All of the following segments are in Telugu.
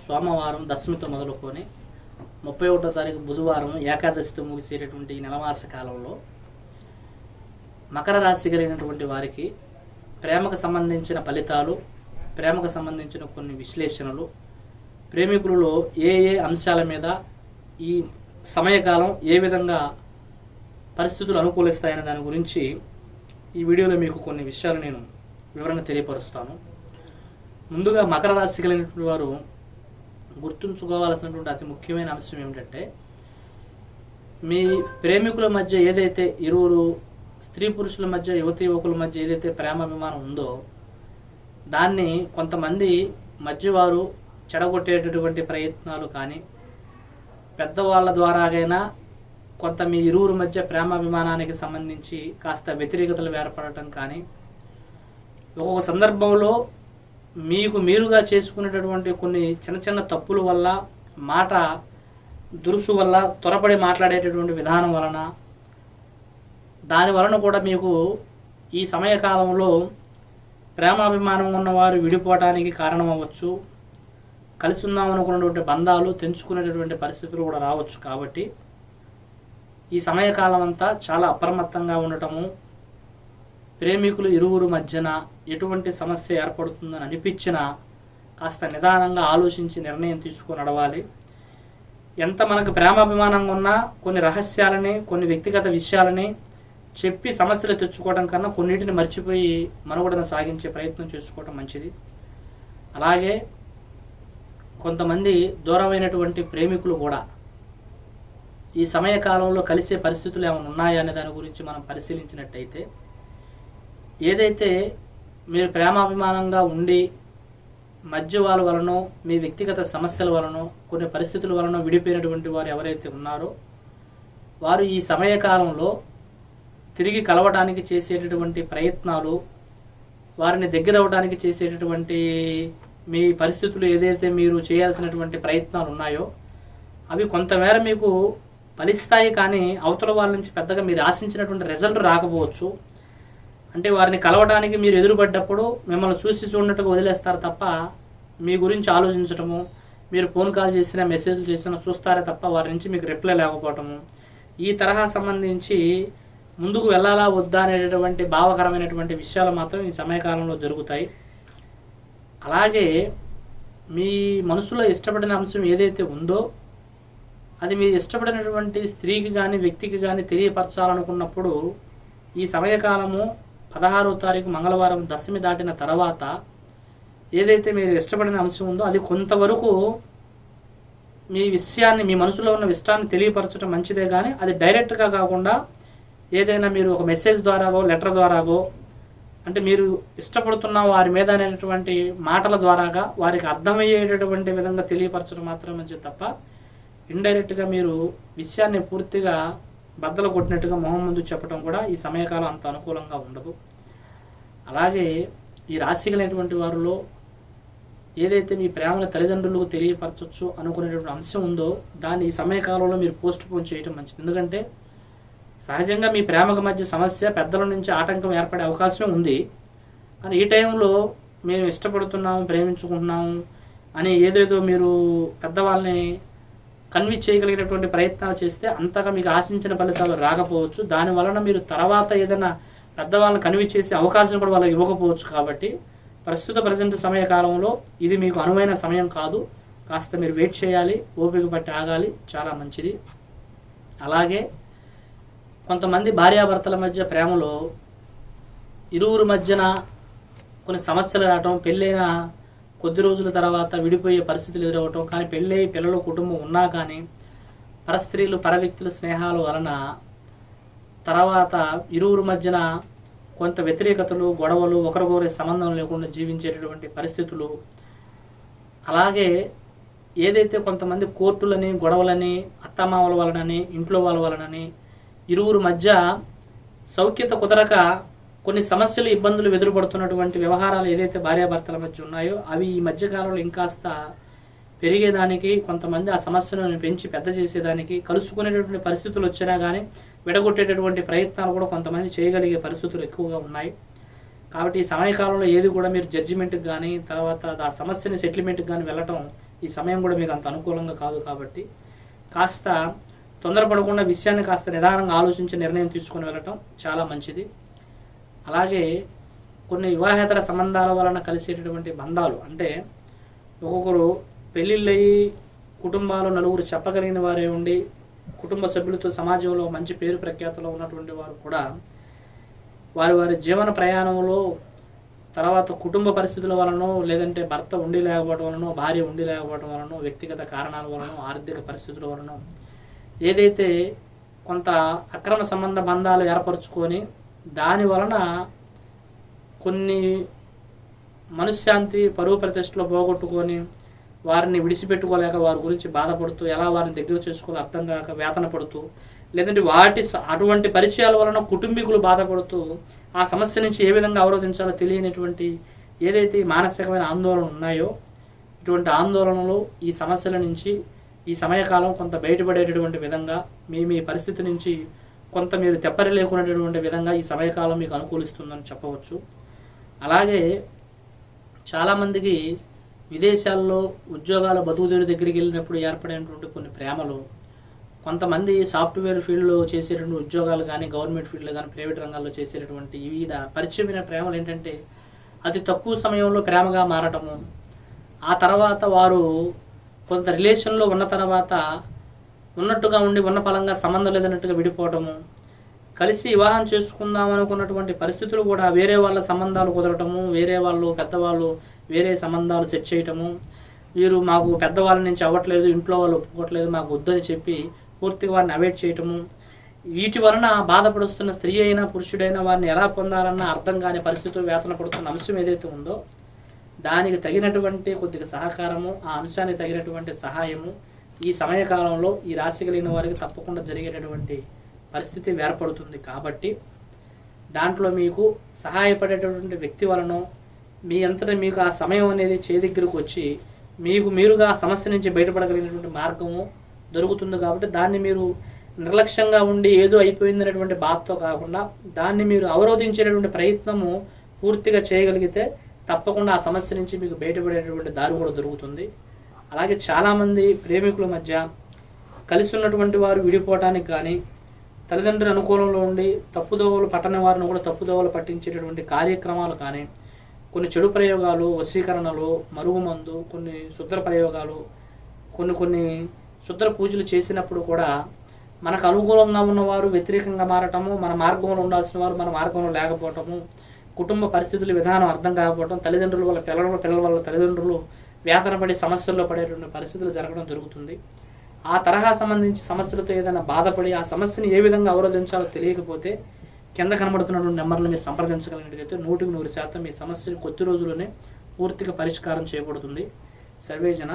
సోమవారం దశమితో మొదలుకొని ముప్పై ఒకటో తారీఖు బుధవారం ఏకాదశితో ముగిసేటటువంటి ఈ నెలమాస కాలంలో మకర రాశి కలిగినటువంటి వారికి ప్రేమకు సంబంధించిన ఫలితాలు ప్రేమకు సంబంధించిన కొన్ని విశ్లేషణలు ప్రేమికులలో ఏ ఏ అంశాల మీద ఈ సమయకాలం ఏ విధంగా పరిస్థితులు అనుకూలిస్తాయనే దాని గురించి ఈ వీడియోలో మీకు కొన్ని విషయాలు నేను వివరణ తెలియపరుస్తాను. ముందుగా మకర రాశి కలిగినటువంటి వారు గుర్తుంచుకోవాల్సినటువంటి అతి ముఖ్యమైన అంశం ఏమిటంటే మీ ప్రేమికుల మధ్య ఏదైతే ఇరువురు స్త్రీ పురుషుల మధ్య యువతి యువకుల మధ్య ఏదైతే ప్రేమాభిమానం ఉందో దాన్ని కొంతమంది మధ్యవారు చెడగొట్టేటటువంటి ప్రయత్నాలు కానీ పెద్దవాళ్ళ ద్వారాగైనా కొంత మీ ఇరువురు మధ్య ప్రేమాభిమానానికి సంబంధించి కాస్త వ్యతిరేకతలు ఏర్పడటం కానీ ఒక్కొక్క సందర్భంలో మీకు మీరుగా చేసుకునేటటువంటి కొన్ని చిన్న చిన్న తప్పుల వల్ల మాట దురుసు వల్ల త్వరపడి మాట్లాడేటటువంటి విధానం వలన దాని వలన కూడా మీకు ఈ సమయకాలంలో ప్రేమాభిమానం ఉన్నవారు విడిపోవటానికి కారణం అవ్వచ్చు కలిసి ఉందాం అనుకున్నటువంటి బంధాలు తెంచుకునేటటువంటి పరిస్థితులు కూడా రావచ్చు కాబట్టి ఈ సమయకాలం అంతా చాలా అప్రమత్తంగా ఉండటము ప్రేమికులు ఇరువురు మధ్యన ఎటువంటి సమస్య ఏర్పడుతుందని అనిపించినా కాస్త నిదానంగా ఆలోచించి నిర్ణయం తీసుకొని నడవాలి. ఎంత మనకు ప్రేమాభిమానంగా ఉన్నా కొన్ని రహస్యాలని కొన్ని వ్యక్తిగత విషయాలని చెప్పి సమస్యలు తెచ్చుకోవడం కన్నా కొన్నిటిని మర్చిపోయి మనుగడను సాగించే ప్రయత్నం చేసుకోవడం మంచిది. అలాగే కొంతమంది దూరమైనటువంటి ప్రేమికులు కూడా ఈ సమయకాలంలో కలిసే పరిస్థితులు ఏమైనా ఉన్నాయా అనే దాని గురించి మనం పరిశీలించినట్టయితే ఏదైతే మీరు ప్రేమాభిమానంగా ఉండి మధ్య వాళ్ళ వలనో మీ వ్యక్తిగత సమస్యల వలనో కొన్ని పరిస్థితుల వలన విడిపోయినటువంటి వారు ఎవరైతే ఉన్నారో వారు ఈ సమయకాలంలో తిరిగి కలవడానికి చేసేటటువంటి ప్రయత్నాలు వారిని దగ్గర అవడానికి చేసేటటువంటి మీ పరిస్థితులు ఏదైతే మీరు చేయాల్సినటువంటి ప్రయత్నాలు ఉన్నాయో అవి కొంతమేర మీకు ఫలిస్తాయి కానీ అవతల వాళ్ళ నుంచి పెద్దగా మీరు ఆశించినటువంటి రిజల్ట్ రాకపోవచ్చు. అంటే వారిని కలవడానికి మీరు ఎదురుపడ్డప్పుడు మిమ్మల్ని చూసి చూడనట్టుగా వదిలేస్తారు తప్ప మీ గురించి ఆలోచించటము మీరు ఫోన్ కాల్ చేసినా మెసేజ్లు చేసినా చూస్తారే తప్ప వారి నుంచి మీకు రిప్లై లేకపోవటము. ఈ తరహా సంబంధించి ముందుకు వెళ్ళాలా వద్దా అనేటటువంటి భావకరమైనటువంటి విషయాలు మాత్రం ఈ సమయకాలంలో జరుగుతాయి. అలాగే మీ మనసులో ఇష్టపడిన అంశం ఏదైతే ఉందో అది మీరు ఇష్టపడినటువంటి స్త్రీకి కానీ వ్యక్తికి కానీ తెలియపరచాలనుకున్నప్పుడు ఈ సమయకాలము పదహారో తారీఖు మంగళవారం దశమి దాటిన తర్వాత ఏదైతే మీరు ఇష్టపడిన అంశం ఉందో అది కొంతవరకు మీ విషయాన్ని మీ మనసులో ఉన్న విషయాన్ని తెలియపరచడం మంచిదే కానీ అది డైరెక్ట్గా కాకుండా ఏదైనా మీరు ఒక మెసేజ్ ద్వారాగో లెటర్ ద్వారాగో అంటే మీరు ఇష్టపడుతున్న వారి మీద అనేటువంటి మాటల ద్వారాగా వారికి అర్థమయ్యేటటువంటి విధంగా తెలియపరచడం మాత్రమే తప్ప ఇండైరెక్ట్గా మీరు విషయాన్ని పూర్తిగా బద్దలు కొట్టినట్టుగా మొహం ముందు చెప్పడం కూడా ఈ సమయకాలం అంత అనుకూలంగా ఉండదు. అలాగే ఈ రాశి కలిగినటువంటి వారిలో ఏదైతే మీ ప్రేమను తల్లిదండ్రులకు తెలియపరచవచ్చు అనుకునేటువంటి అంశం ఉందో దాన్ని ఈ సమయకాలంలో మీరు పోస్ట్ పోన్ చేయటం మంచిది. ఎందుకంటే సహజంగా మీ ప్రేమకు మధ్య సమస్య పెద్దల నుంచి ఆటంకం ఏర్పడే అవకాశం ఉంది. కానీ ఈ టైంలో మేము ఇష్టపడుతున్నాము ప్రేమించుకుంటున్నాము అని ఏదేదో మీరు పెద్దవాళ్ళని కన్విన్స్ చేయగలిగినటువంటి ప్రయత్నాలు చేస్తే అంతగా మీకు ఆశించిన ఫలితాలు రాకపోవచ్చు. దాని వలన మీరు తర్వాత ఏదైనా పెద్దవాళ్ళని కన్విన్స్ చేసే అవకాశం కూడా వాళ్ళకి ఇవ్వకపోవచ్చు కాబట్టి ప్రస్తుత ప్రజెంట్ సమయకాలంలో ఇది మీకు అనువైన సమయం కాదు. కాస్త మీరు వెయిట్ చేయాలి ఓపిక పట్టి ఆగాలి చాలా మంచిది. అలాగే కొంతమంది భార్యాభర్తల మధ్య ప్రేమలో ఇరువురు మధ్యన కొన్ని సమస్యలు రావటం పెళ్ళైన కొద్ది రోజుల తర్వాత విడిపోయే పరిస్థితులు ఎదురవటం కానీ పెళ్ళి పిల్లలు కుటుంబం ఉన్నా కానీ పరస్త్రీలు పరవ్యక్తుల స్నేహాల వలన తర్వాత ఇరువురు మధ్యన కొంత వ్యతిరేకతలు గొడవలు ఒకరికొకరి సంబంధం లేకుండా జీవించేటటువంటి పరిస్థితులు. అలాగే ఏదైతే కొంతమంది కోర్టులని గొడవలని అత్తమామల వలనని ఇంట్లో వాళ్ళ వలనని ఇరువురు మధ్య సౌఖ్యత కుదరక కొన్ని సమస్యలు ఇబ్బందులు ఎదురుపడుతున్నటువంటి వ్యవహారాలు ఏదైతే భార్యాభర్తల మధ్య ఉన్నాయో అవి ఈ మధ్యకాలంలో ఇంకాస్త పెరిగేదానికి కొంతమంది ఆ సమస్యలను పెంచి పెద్ద చేసేదానికి కలుసుకునేటటువంటి పరిస్థితులు వచ్చినా కానీ విడగొట్టేటటువంటి ప్రయత్నాలు కూడా కొంతమంది చేయగలిగే పరిస్థితులు ఎక్కువగా ఉన్నాయి. కాబట్టి ఈ సమయకాలంలో ఏది కూడా మీరు జడ్జిమెంట్కి కానీ తర్వాత ఆ సమస్యని సెటిల్మెంట్కి కానీ వెళ్ళటం ఈ సమయం కూడా మీకు అంత అనుకూలంగా కాదు కాబట్టి కాస్త తొందరపడకుండా విషయాన్ని కాస్త నిదానంగా ఆలోచించి నిర్ణయం తీసుకొని వెళ్ళటం చాలా మంచిది. అలాగే కొన్ని వివాహేతర సంబంధాల వలన కలిసేటటువంటి బంధాలు అంటే ఒక్కొక్కరు పెళ్ళిళ్ళయి కుటుంబాలు నలుగురు చెప్పగలిగిన వారే ఉండి కుటుంబ సభ్యులతో సమాజంలో మంచి పేరు ప్రఖ్యాతలో ఉన్నటువంటి వారు కూడా వారి వారి జీవన ప్రయాణంలో తర్వాత కుటుంబ పరిస్థితుల వలన లేదంటే భర్త ఉండి లేకపోవడం వలన భార్య ఉండి లేకపోవడం వలన వ్యక్తిగత కారణాల వలన ఆర్థిక పరిస్థితుల వలన ఏదైతే కొంత అక్రమ సంబంధ బంధాలు ఏర్పరచుకొని దాని వలన కొన్ని మనశ్శాంతి పరువు ప్రతిష్టలో పోగొట్టుకొని వారిని విడిచిపెట్టుకోలేక వారి గురించి బాధపడుతూ ఎలా వారిని దగ్గర చేసుకోవాలో అర్థం కాక వేతన పడుతూ లేదంటే వాటి స- అటువంటి పరిచయాల వలన కుటుంబీకులు బాధపడుతూ ఆ సమస్య నుంచి ఏ విధంగా అవరోధించాలో తెలియనటువంటి ఏదైతే మానసికమైన ఆందోళన ఉన్నాయో ఇటువంటి ఆందోళనలు ఈ సమస్యల నుంచి ఈ సమయకాలం కొంత బయటపడేటటువంటి విధంగా మీ మీ పరిస్థితి నుంచి కొంత మీరు తెప్పరి లేకున్నటువంటి విధంగా ఈ సమయకాలం మీకు అనుకూలిస్తుందని చెప్పవచ్చు. అలాగే చాలామందికి విదేశాల్లో ఉద్యోగాల బతుకుదేరు దగ్గరికి వెళ్ళినప్పుడు ఏర్పడేటువంటి కొన్ని ప్రేమలు కొంతమంది సాఫ్ట్వేర్ ఫీల్డ్లో చేసేటువంటి ఉద్యోగాలు కానీ గవర్నమెంట్ ఫీల్డ్లో కానీ ప్రైవేట్ రంగాల్లో చేసేటటువంటి వివిధ పరిచయమైన ప్రేమలు ఏంటంటే అతి తక్కువ సమయంలో ప్రేమగా మారటము. ఆ తర్వాత వారు కొంత రిలేషన్లో ఉన్న తర్వాత ఉన్నట్టుగా ఉండి ఉన్న పలంగా సంబంధం లేదన్నట్టుగా విడిపోవటము కలిసి వివాహం చేసుకుందాం అనుకున్నటువంటి పరిస్థితులు కూడా వేరే వాళ్ళ సంబంధాలు కుదరటము వేరే వాళ్ళు పెద్దవాళ్ళు వేరే సంబంధాలు సెట్ చేయటము వీరు మాకు పెద్దవాళ్ళ నుంచి అవ్వట్లేదు ఇంట్లో వాళ్ళు ఒప్పుకోవట్లేదు మాకు వద్దని చెప్పి పూర్తిగా వారిని అవాయిడ్ చేయటము. వీటి వలన బాధపడుస్తున్న స్త్రీ అయినా పురుషుడైనా వారిని ఎలా పొందాలన్న అర్థం కాని పరిస్థితులు వేతన పడుతున్న అంశం ఏదైతే ఉందో దానికి తగినటువంటి కొద్దిగా సహకారము ఆ అంశానికి తగినటువంటి సహాయము ఈ సమయకాలంలో ఈ రాశి కలిగిన వారికి తప్పకుండా జరిగేటటువంటి పరిస్థితి ఏర్పడుతుంది కాబట్టి దాంట్లో మీకు సహాయపడేటటువంటి వ్యక్తి వలన మీ అంతటా మీకు ఆ సమయం అనేది చే దగ్గరకు వచ్చి మీకు మీరుగా ఆ సమస్య నుంచి బయటపడగలిగినటువంటి మార్గము దొరుకుతుంది కాబట్టి దాన్ని మీరు నిర్లక్ష్యంగా ఉండి ఏదో అయిపోయిందనేటువంటి బాధతో కాకుండా దాన్ని మీరు అవరోధించేటటువంటి ప్రయత్నము పూర్తిగా చేయగలిగితే తప్పకుండా ఆ సమస్య నుంచి మీకు బయటపడేటటువంటి దారి కూడా దొరుకుతుంది. అలాగే చాలామంది ప్రేమికుల మధ్య కలిసి ఉన్నటువంటి వారు విడిపోవటానికి కానీ తల్లిదండ్రుల అనుకూలంలో ఉండి తప్పుదోవలు పట్టని వారిని కూడా తప్పుదోవలు పట్టించేటటువంటి కార్యక్రమాలు కానీ కొన్ని చెడు ప్రయోగాలు వశీకరణలు మరుగుమందు కొన్ని శుద్ర ప్రయోగాలు కొన్ని కొన్ని శుద్ర పూజలు చేసినప్పుడు కూడా మనకు అనుకూలంగా ఉన్నవారు వ్యతిరేకంగా మారటము మన మార్గంలో ఉండాల్సిన వారు మన మార్గంలో లేకపోవటము కుటుంబ పరిస్థితుల విధానం అర్థం కాకపోవటం తల్లిదండ్రుల వల్ల పిల్లల పిల్లల వల్ల తల్లిదండ్రులు వేతన పడి సమస్యల్లో పడేటువంటి పరిస్థితులు జరగడం జరుగుతుంది. ఆ తరహా సంబంధించి సమస్యలతో ఏదైనా బాధపడి ఆ సమస్యని ఏ విధంగా అవరోధించాలో తెలియకపోతే కింద కనబడుతున్నటువంటి నెంబర్లు మీరు సంప్రదించగలిగినట్లయితే నూటికి నూరు శాతం మీ సమస్యని కొద్ది రోజుల్లోనే పూర్తిగా పరిష్కారం చేయబడుతుంది. సర్వేజన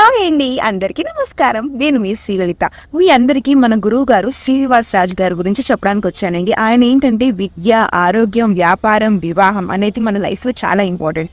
హాయ్ అండి అందరికీ నమస్కారం. నేను మీ శ్రీలలిత. మీ అందరికీ మన గురువు గారు శ్రీనివాస్ రాజు గారి గురించి చెప్పడానికి వచ్చానండి. ఆయన ఏంటంటే విద్య ఆరోగ్యం వ్యాపారం వివాహం అనేది మన లైఫ్లో చాలా ఇంపార్టెంట్.